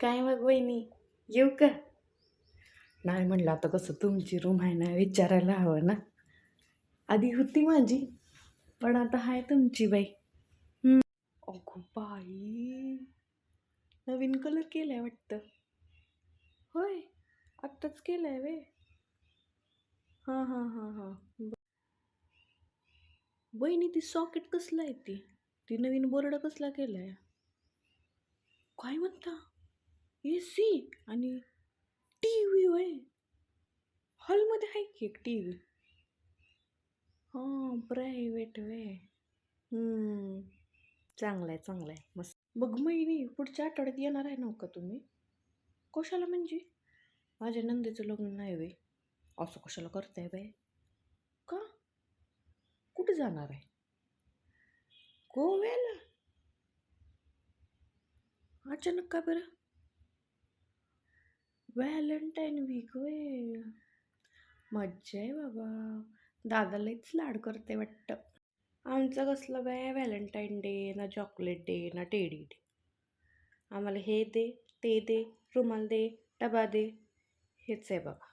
काय मग वहिनी? येऊ का? नाही म्हणलं आता कसं तुमची रूम आहे ना विचारायला हवं ना. आधी होती माझी पण आता आहे तुमची बाई. अगो बाई नवीन कलर केलाय वाटतं. होय आत्ताच केलाय वे हां हां हां हां. ब- वहिनी ती सॉकेट कसलं आहे ती? ती नवीन बोर्ड कसला केलाय? काय म्हणता? ए सी आणि टी व्ही होय. हॉलमध्ये आहे की एक टी व्ही? हां प्रायव्हेट वे. चांगला चांगलं आहे चांगलं आहे मस्त. बघ महिनी पुढच्या आठवड्यात येणार आहे नव्ह का तुम्ही? कशाला म्हणजे? माझ्या नंदेचं लग्न नाही वे. असं कशाला करताय बाय का? कुठे जाणार आहे? गोव्याला? अचानक का बरं? व्हॅलेंटाईन वीक वे मज्जा आहे बाबा. दादालाच लाड करते वाटतं. आमचं कसलं बाय व्हॅलेंटाईन डे ना चॉकलेट डे ना टेडी डे. आम्हाला हे दे ते दे रुमाल दे डबा दे हेच आहे बाबा.